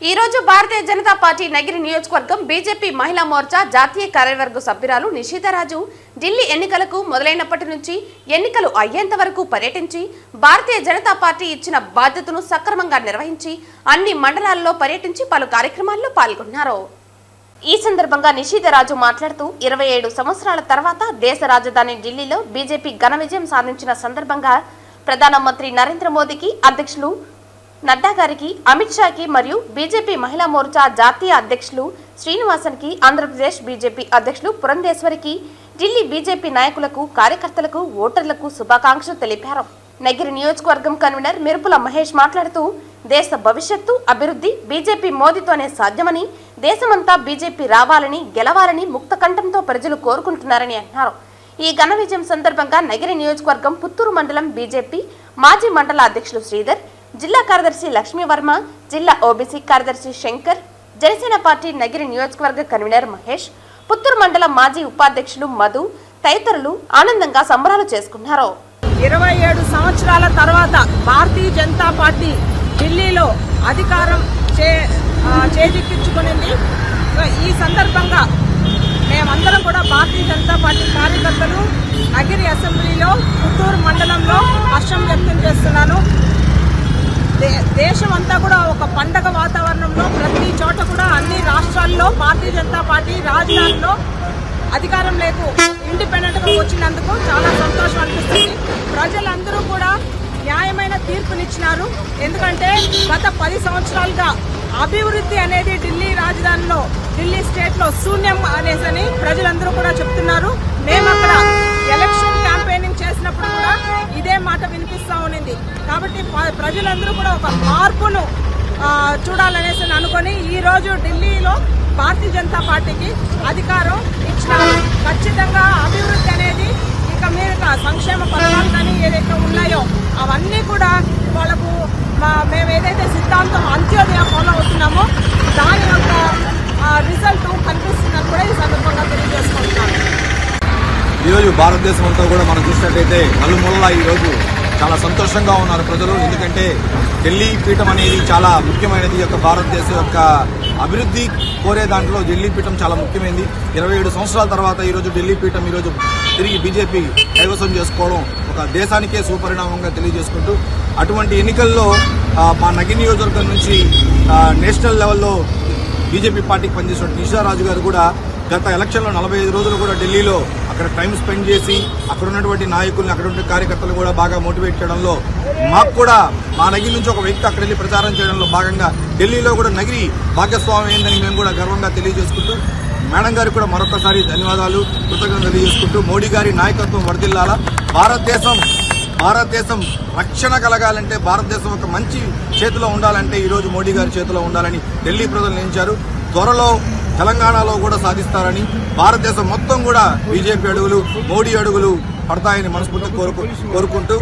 ఈ రోజు భారతీయ జనతా పార్టీ నగిరి నియోజకవర్గం బీజేపీ మహిళా మోర్చా జాతీయ కార్యవర్గ సభ్యురాలు నిషితారాజు ఢిల్లీ ఎన్నికలకు మొదలైనప్పటి నుంచి ఎన్నికలు అయ్యేంత వరకు పర్యటించి భారతీయ జనతా పార్టీ ఇచ్చిన బాధ్యతను సక్రమంగా నిర్వహించి అన్ని మండలాల్లో పర్యటించి పలు కార్యక్రమాల్లో పాల్గొన్నారు. ఈ సందర్భంగా నిషితరాజు మాట్లాడుతూ ఇరవై ఏడు సంవత్సరాల తర్వాత దేశ రాజధాని ఢిల్లీలో బీజేపీ ఘన విజయం సాధించిన సందర్భంగా ప్రధానమంత్రి నరేంద్ర మోదీకి అధ్యక్షులు నడ్డా గారికి అమిత్ షాకి మరియు బీజేపీ మహిళా మోర్చా జాతీయ అధ్యక్షులు శ్రీనివాసన్కి ఆంధ్రప్రదేశ్ బీజేపీ అధ్యక్షులు పురంధేశ్వరికి ఢిల్లీ బీజేపీ నాయకులకు కార్యకర్తలకు ఓటర్లకు శుభాకాంక్షలు తెలిపారు. నగిరి నియోజకవర్గం కన్వీనర్ మెరుపుల మహేష్ మాట్లాడుతూ దేశ భవిష్యత్తు అభివృద్ధి బీజేపీ మోదీతోనే సాధ్యమని దేశమంతా బీజేపీ రావాలని గెలవాలని ముక్త కంఠంతో ప్రజలు కోరుకుంటున్నారని అన్నారు. ఈ ఘన విజయం సందర్భంగా నగిరి నియోజకవర్గం పుత్తూరు మండలం బీజేపీ మాజీ మండల అధ్యక్షులు శ్రీధర్ జిల్లా కార్యదర్శి లక్ష్మీవర్మ జిల్లా ఓబీసీ కార్యదర్శి శంకర్ జనసేన పార్టీ నగిరి నియోజకవర్గ కన్వీనర్ మహేష్ పుత్తూరు మండలం మాజీ ఉపాధ్యక్షులు మధు తదితరులు ఆనందంగా సంబరాలు చేసుకున్నారు. ఇరవై ఏడు సంవత్సరాల తర్వాత భారతీయ జనతా పార్టీ ఢిల్లీలో అధికారం చే చేజిక్కించుకునింది. ఈ సందర్భంగా మేమందరం కూడా భారతీయ జనతా పార్టీ కార్యకర్తలు నగిరి అసెంబ్లీలో పుత్తూరు మండలంలో హర్షం వ్యక్తం చేస్తున్నాను. దేశం అంతా కూడా ఒక పండగ వాతావరణంలో ప్రతి చోట కూడా అన్ని రాష్ట్రాల్లో భారతీయ జనతా పార్టీ రాజధానిలో అధికారం లేకు ఇండిపెండెంట్గా వచ్చినందుకు చాలా సంతోషం అనిపిస్తుంది. ప్రజలందరూ కూడా న్యాయమైన తీర్పునిచ్చినారు. ఎందుకంటే గత పది సంవత్సరాలుగా అభివృద్ధి అనేది ఢిల్లీ రాజధానిలో ఢిల్లీ స్టేట్లో శూన్యం అనేసని ప్రజలందరూ కాబట్టి ప్రజలందరూ కూడా ఒక మార్పును చూడాలనేసి అనుకొని ఈ రోజు ఢిల్లీలో భారతీయ జనతా పార్టీకి అధికారం ఇచ్చినారు. ఖచ్చితంగా అభివృద్ధి అనేది ఇక మీద సంక్షేమ పథకాలు కానీ ఏదైతే ఉన్నాయో అవన్నీ కూడా వాళ్ళకు మేము ఏదైతే సిద్ధాంతం అంత్యోదయ ఫాలో అవుతున్నామో దాని యొక్క రిజల్ట్ కనిపిస్తుందని కూడా ఈ సందర్భంగా తెలియజేసుకుంటున్నాను. ఈరోజు భారతదేశం అంతా కూడా మనం చూసినట్టయితే నలుమూలలా ఈరోజు చాలా సంతోషంగా ఉన్నారు ప్రజలు. ఎందుకంటే ఢిల్లీ పీఠం అనేది చాలా ముఖ్యమైనది. ఈ యొక్క భారతదేశం యొక్క అభివృద్ధి కోరే దాంట్లో ఢిల్లీ పీఠం చాలా ముఖ్యమైనది ఇరవై ఏడు సంవత్సరాల తర్వాత ఈరోజు ఢిల్లీ పీఠం ఈరోజు తిరిగి బీజేపీ కైవసం చేసుకోవడం ఒక దేశానికే సుపరిణామంగా తెలియజేసుకుంటూ అటువంటి ఎన్నికల్లో మా నగి నియోజకవర్గం నుంచి నేషనల్ లెవెల్లో బీజేపీ పార్టీకి పనిచేసిన నిషారాజు గారు కూడా గత ఎలక్షన్లో నలభై ఐదు రోజులు కూడా ఢిల్లీలో అక్కడ టైం స్పెండ్ చేసి అక్కడ ఉన్నటువంటి నాయకుల్ని అక్కడ ఉన్న కార్యకర్తలు కూడా బాగా మోటివేట్ చేయడంలో మాకు కూడా మా నగిరి నుంచి ఒక వ్యక్తి అక్కడ వెళ్ళి ప్రచారం చేయడంలో భాగంగా ఢిల్లీలో కూడా నగిరి భాగస్వామ్యం అయిందని మేము కూడా గర్వంగా తెలియజేసుకుంటూ మేడం గారికి కూడా మరొకసారి ధన్యవాదాలు కృతజ్ఞతలు తెలియజేసుకుంటూ మోడీ గారి నాయకత్వం వరదిల్లాల భారతదేశం భారతదేశం రక్షణ కలగాలంటే భారతదేశం ఒక మంచి చేతిలో ఉండాలంటే ఈరోజు మోడీ గారి చేతిలో ఉండాలని ఢిల్లీ ప్రజలు నిలిచారు. త్వరలో తెలంగాణలో కూడా సాధిస్తారని భారతదేశం మొత్తం కూడా బీజేపీ అడుగులు మోడీ అడుగులు పడతాయని మనస్ఫూర్తి కోరుకు కోరుకుంటూ